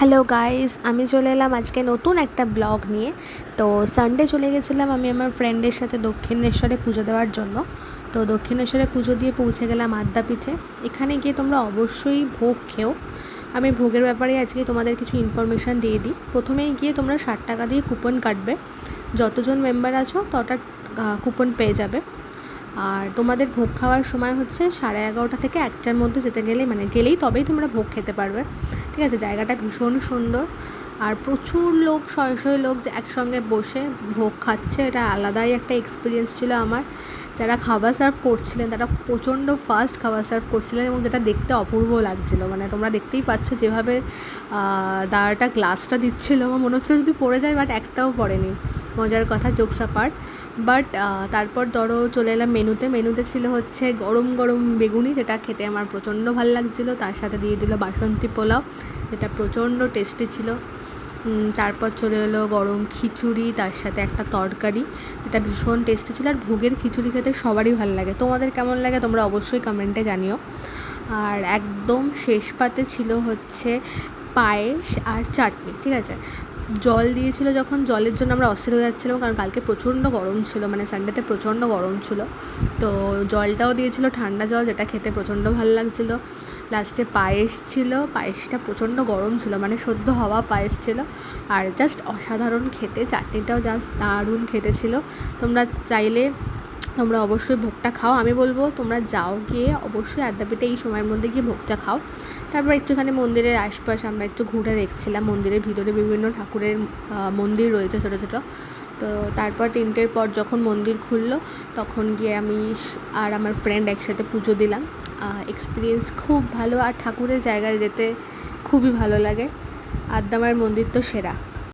Hello guys আমি চলে এলাম আজকে নতুন একটা ব্লগ নিয়ে। তো সানডে চলে গেছিলাম আমি আমার ফ্রেন্ডের সাথে দক্ষিণেশ্বরে পুজো দেওয়ার জন্য। তো দক্ষিণেশ্বরে পুজো দিয়ে পৌঁছে গেলাম আদ্যাপীঠে। এখানে গিয়ে তোমরা অবশ্যই ভোগ খেও। আমি ভোগের ব্যাপারে আজকে তোমাদের কিছু ইনফরমেশান দিয়ে দিই। প্রথমেই গিয়ে তোমরা ষাট টাকা দিয়ে কুপন কাটবে। যতজন মেম্বার আছো, তটা কুপন পেয়ে যাবে। আর তোমাদের ভোগ খাওয়ার সময় হচ্ছে সাড়ে এগারোটা থেকে একটার মধ্যে যেতে গেলেই মানে গেলেই তবেই তোমরা ভোগ খেতে পারবে। ঠিক আছে, জায়গাটা ভীষণ সুন্দর। আর প্রচুর লোক, শয়ে শয়ে লোক একসঙ্গে বসে ভোগ খাচ্ছে, এটা আলাদাই একটা এক্সপিরিয়েন্স ছিল আমার। যারা খাবার সার্ভ করছিলেন, তারা প্রচণ্ড ফাস্ট খাবার সার্ভ করছিলেন এবং যেটা দেখতে অপূর্ব লাগছিল। মানে তোমরা দেখতেই পাচ্ছ যেভাবে দাঁড়াটা গ্লাসটা দিচ্ছিল। আমার মনে হচ্ছিল যদি পড়ে যায় বাট একটাও পড়েনি। মজার কথা জোকস পার্ট বাট তারপর ধরো চলে এলাম মেনুতে। মেনুতে ছিল হচ্ছে গরম গরম বেগুনি, যেটা খেতে আমার প্রচণ্ড ভালো লাগছিল। তার সাথে দিয়ে দিল বাসন্তী পোলাও, যেটা প্রচণ্ড টেস্টি ছিল। তারপর চলে এলো গরম খিচুড়ি, তার সাথে একটা তরকারি এটা ভীষণ টেস্টি ছিল। আর ভোগের খিচুড়ি খেতে সবারই ভালো লাগে। তোমাদের কেমন লাগে তোমরা অবশ্যই কমেন্টে জানিও। আর একদম শেষ পাতে ছিল হচ্ছে পায়েস আর চাটনি, ঠিক আছে? জল দিয়েছিল যখন, জলের জন্য আমরা অস্থির হয়ে যাচ্ছিলাম, কারণ কালকে প্রচণ্ড গরম ছিল মানে সানডেতে প্রচণ্ড গরম ছিল। তো জলটাও দিয়েছিল, ঠান্ডা জল, যেটা খেতে প্রচণ্ড ভালো লাগছিল। লাস্টে পায়েস ছিল, পায়েসটা প্রচণ্ড গরম ছিল মানে সদ্য হওয়া পায়েস ছিল। আর জাস্ট অসাধারণ খেতে, চাটনিটাও জাস্ট দারুণ খেতে ছিল। তোমরা চাইলে, তোমরা অবশ্যই ভোগটা খাও। আমি বলব, তোমরা যাও গিয়ে অবশ্যই আদ্যাপীঠে এই সময়ের মধ্যে গিয়ে ভোগটা খাও। তারপর একটুখানি মন্দিরের আশপাশ আমরা একটু ঘুরে দেখছিলাম। মন্দিরের ভিতরে বিভিন্ন ঠাকুরের মন্দির রয়েছে ছোটো ছোটো। তো তারপর তিনটের পর যখন মন্দির খুললো, তখন গিয়ে আমি আর আমার ফ্রেন্ড একসাথে পুজো দিলাম। এক্সপিরিয়েন্স খুব ভালো আর ঠাকুরের জায়গায় যেতে খুবই ভালো লাগে। আদ্দামার মন্দির তো সেরা।